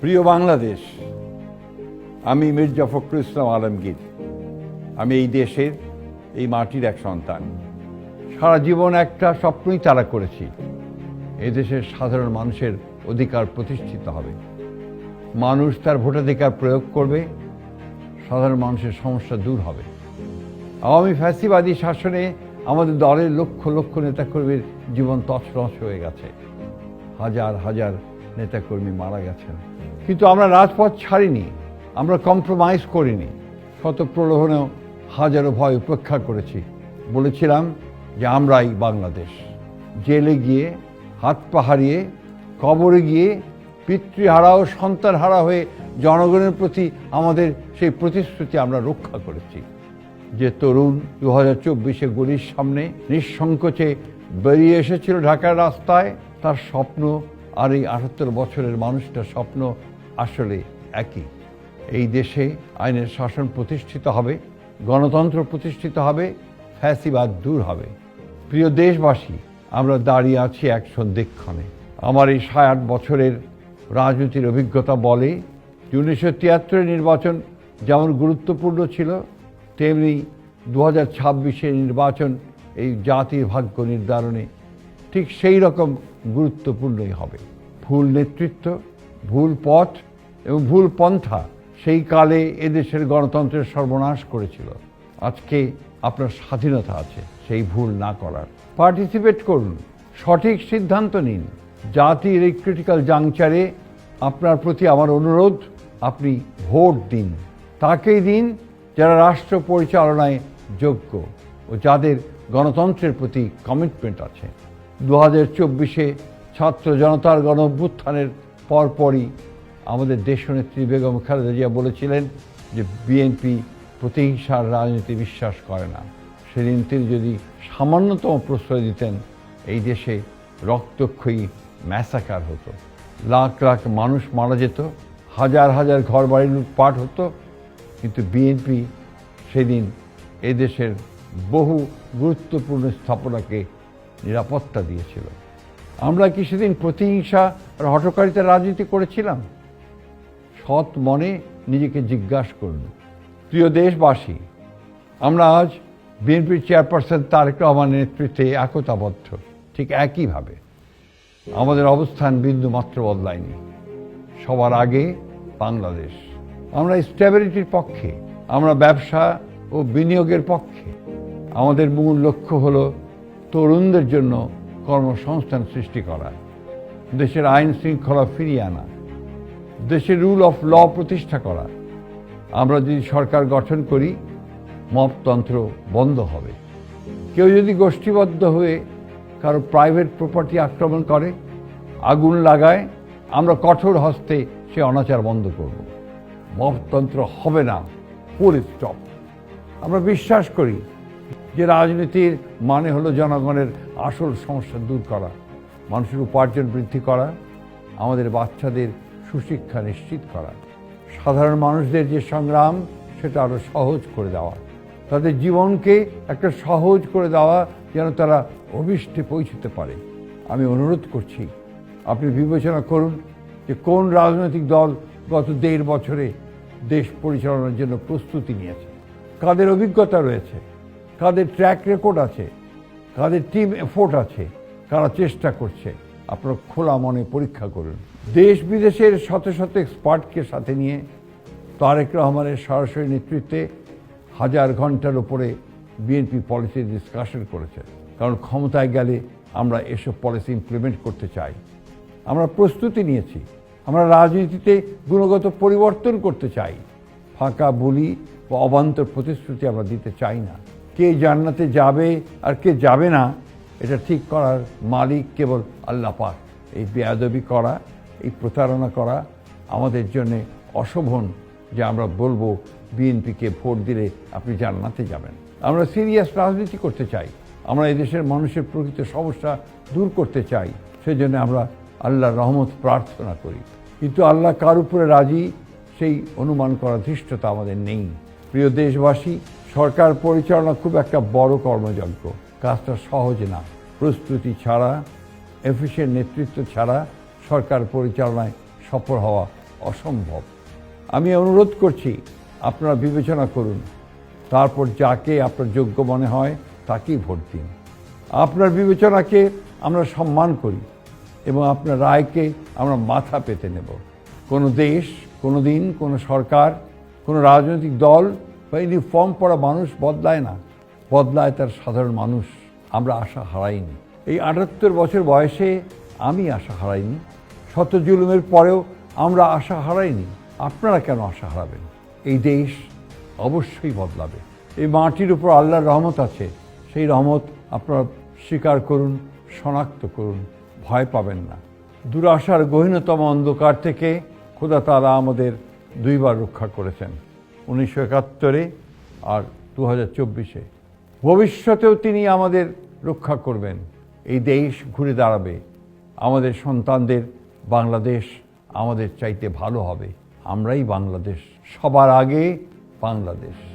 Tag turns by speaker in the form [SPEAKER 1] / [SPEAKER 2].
[SPEAKER 1] প্রিয় বাংলাদেশ, আমি মির্জা ফখরুল ইসলাম আলমগীর। আমি এই দেশের, এই মাটির এক সন্তান। সারা জীবন একটা স্বপ্নই তারা করেছি এই দেশের সাধারণ মানুষের অধিকার প্রতিষ্ঠিত হবে। মানুষ তার ভোটাধিকার প্রয়োগ করবে, সাধারণ মানুষের সমস্যা দূর হবে। আওয়ামী ফ্যাসিবাদী শাসনে আমাদের দলের লক্ষ লক্ষ নেতাকর্মীর জীবন তছনছ হয়ে গেছে। হাজার হাজার নেতাকর্মী মারা গেছেন। কিন্তু আমরা রাজপথ ছাড়িনি, আমরা কম্প্রোমাইজ করিনি। শত প্রলোভনেও হাজারো ভয় উপেক্ষা করেছি। বলেছিলাম যে আমরাই বাংলাদেশ। জেলে গিয়ে, হাত পা হারিয়ে, কবরে গিয়ে পিতৃহারা ও সন্তানহারা হয়ে জনগণের প্রতি আমাদের সেই প্রতিশ্রুতি আমরা রক্ষা করেছি। যে তরুণ দু হাজার চব্বিশে গলির সামনে নিঃসংকোচে বেরিয়ে এসেছিল ঢাকার রাস্তায়, তার স্বপ্ন আর এই আটাত্তর বছরের মানুষটার স্বপ্ন আসলে একই। এই দেশে আইনের শাসন প্রতিষ্ঠিত হবে, গণতন্ত্র প্রতিষ্ঠিত হবে, ফ্যাসিবাদ দূর হবে। প্রিয় দেশবাসী, আমরা দাঁড়িয়ে আছি এক সন্ধিক্ষণে। আমার এই আট বছরের রাজনীতির অভিজ্ঞতা বলে, উনিশশো তিয়াত্তরের নির্বাচন যেমন গুরুত্বপূর্ণ ছিল তেমনি দু হাজার নির্বাচন এই জাতির ভাগ্য নির্ধারণে ঠিক সেই রকম গুরুত্বপূর্ণই হবে। ভুল নেতৃত্ব, ভুল পথ এবং ভুল পন্থা সেই কালে এদেশের গণতন্ত্রের সর্বনাশ করেছিল। আজকে আপনার স্বাধীনতা আছে, সেই ভুল না করার। পার্টিসিপেট করুন, সঠিক সিদ্ধান্ত নিন। জাতির এই ক্রিটিক্যাল জাংচারে আপনার প্রতি আমার অনুরোধ, আপনি ভোট দিন। তাকেই দিন যারা রাষ্ট্র পরিচালনায় যোগ্য ও যাদের গণতন্ত্রের প্রতি কমিটমেন্ট আছে। দু হাজার চব্বিশে ছাত্র জনতার গণ অভ্যুত্থানের পরপরই আমাদের দেশনেত্রী বেগম খালেদা জিয়া বলেছিলেন যে বিএনপি প্রতিহিংসার রাজনীতি বিশ্বাস করে না। সেদিন তিনি যদি সামান্যতম প্রশ্রয় দিতেন, এই দেশে রক্তক্ষয়ী ম্যাসাকার হতো। লাখ লাখ মানুষ মারা যেত, হাজার হাজার ঘর বাড়ি লুটপাট হতো কিন্তু বিএনপি সেদিন এদেশের বহু গুরুত্বপূর্ণ স্থাপনাকে নিরাপত্তা দিয়েছিল। আমরা কি সেদিন প্রতিহিংসা আর হটকারিতার রাজনীতি করেছিলাম? সৎ মনে নিজেকে জিজ্ঞাসা করুন। প্রিয় দেশবাসী, আমরা আজ বিএনপির চেয়ারপারসন তারেক রহমানের নেতৃত্বে একতাবদ্ধ, ঠিক একইভাবে। আমাদের অবস্থান বিন্দু মাত্র বদলায়নি। সবার আগে বাংলাদেশ। আমরা স্ট্যাবিলিটির পক্ষে, আমরা ব্যবসা ও বিনিয়োগের পক্ষে। আমাদের মূল লক্ষ্য হল তরুণদের জন্য কর্মসংস্থান সৃষ্টি করা, দেশের আইন শৃঙ্খলা ফিরিয়ে আনা, দেশের রুল অফ ল প্রতিষ্ঠা করা। আমরা যদি সরকার গঠন করি, মপতন্ত্র বন্ধ হবে। কেউ যদি গোষ্ঠীবদ্ধ হয়ে কারও প্রাইভেট প্রপার্টি আক্রমণ করে, আগুন লাগায়, আমরা কঠোর হস্তে সে অনাচার বন্ধ করব। মপতন্ত্র হবে না। ফুল স্টপ আমরা বিশ্বাস করি যে রাজনীতির মানে হলো জনগণের আসল সমস্যা দূর করা, মানুষের উপার্জন বৃদ্ধি করা, আমাদের বাচ্চাদের সুশিক্ষা নিশ্চিত করা। সাধারণ মানুষদের যে সংগ্রাম, সেটা আরও সহজ করে দেওয়া। তাদের জীবনকে একটা সহজ করে দেওয়া যেন তারা অভিষ্টে পৌঁছতে পারে। আমি অনুরোধ করছি, আপনি বিবেচনা করুন যে কোন রাজনৈতিক দল গত দেড় বছরে দেশ পরিচালনার জন্য প্রস্তুতি নিয়েছে। কাদের অভিজ্ঞতা রয়েছে, কাদের ট্র্যাক রেকর্ড আছে, কাদের টিম এফোর্ট আছে কারা চেষ্টা করছে। আপনারা খোলা মনে পরীক্ষা করুন। দেশ বিদেশের শত শত এক্সপার্টকে সাথে নিয়ে তারেক রহমানের সরাসরি নেতৃত্বে হাজার ঘণ্টার উপরে বিএনপি পলিসি ডিসকাশন করেছে কারণ ক্ষমতায় গেলে আমরা এসব পলিসি ইমপ্লিমেন্ট করতে চাই। আমরা প্রস্তুতি নিয়েছি। আমরা রাজনীতিতে গুণগত পরিবর্তন করতে চাই। ফাঁকা বলি বা অবান্তর প্রতিশ্রুতি আমরা দিতে চাই না। কে জান্নাতে যাবে আর কে যাবে না, এটা ঠিক করার মালিক কেবল আল্লাহ পাক। এই বেয়াদবি করা, এই প্রতারণা করা আমাদের জন্যে অশোভন যে আমরা বলব বিএনপিকে ভোট দিলে আপনি জান্নাতে যাবেন। আমরা সিরিয়াস রাজনীতি করতে চাই। আমরা এদেশের মানুষের প্রকৃত সমস্যা দূর করতে চাই। সেজন্য আমরা আল্লাহর রহমত প্রার্থনা করি। কিন্তু আল্লাহ কার উপরে রাজি? সেই অনুমান করার ধৃষ্টতা আমাদের নেই। প্রিয় দেশবাসী, সরকার পরিচালনা খুব একটা বড় কর্মযজ্ঞ। কাজটা সহজ না। প্রস্তুতি ছাড়া, এফিসিয়েন্ট নেতৃত্ব ছাড়া সরকার পরিচালনায় সফল হওয়া অসম্ভব। আমি অনুরোধ করছি, আপনারা বিবেচনা করুন। তারপর যাকে আপনার যোগ্য মনে হয়, তাকেই ভোট দিন। আপনার বিবেচনাকে আমরা সম্মান করি। এবং আপনার রায়কে আমরা মাথা পেতে নেব। কোনো দেশ, কোনো দিন, কোনো সরকার, কোনো রাজনৈতিক দল বা ইউনিফর্ম পড়া মানুষ বদলায় না। বদলায় তার সাধারণ মানুষ। আমরা আশা হারাইনি। এই আটাত্তর বছর বয়সে আমি আশা হারাইনি। শত জুলুমের পরেও আমরা আশা হারাইনি। আপনারা কেন আশা হারাবেন? এই দেশ অবশ্যই বদলাবে। এই মাটির উপর আল্লাহর রহমত আছে। সেই রহমত আপনারা স্বীকার করুন, শনাক্ত করুন। ভয় পাবেন না। দুরাশার গহীনতম অন্ধকার থেকে খোদা তালা আমাদের দুইবার রক্ষা করেছেন। উনিশশো একাত্তরে আর দু হাজার চব্বিশে। ভবিষ্যতেও তিনি আমাদের রক্ষা করবেন। এই দেশ ঘুরে দাঁড়াবে। আমাদের সন্তানদের বাংলাদেশ আমাদের চাইতে ভালো হবে। আমরাই বাংলাদেশ। সবার আগে বাংলাদেশ।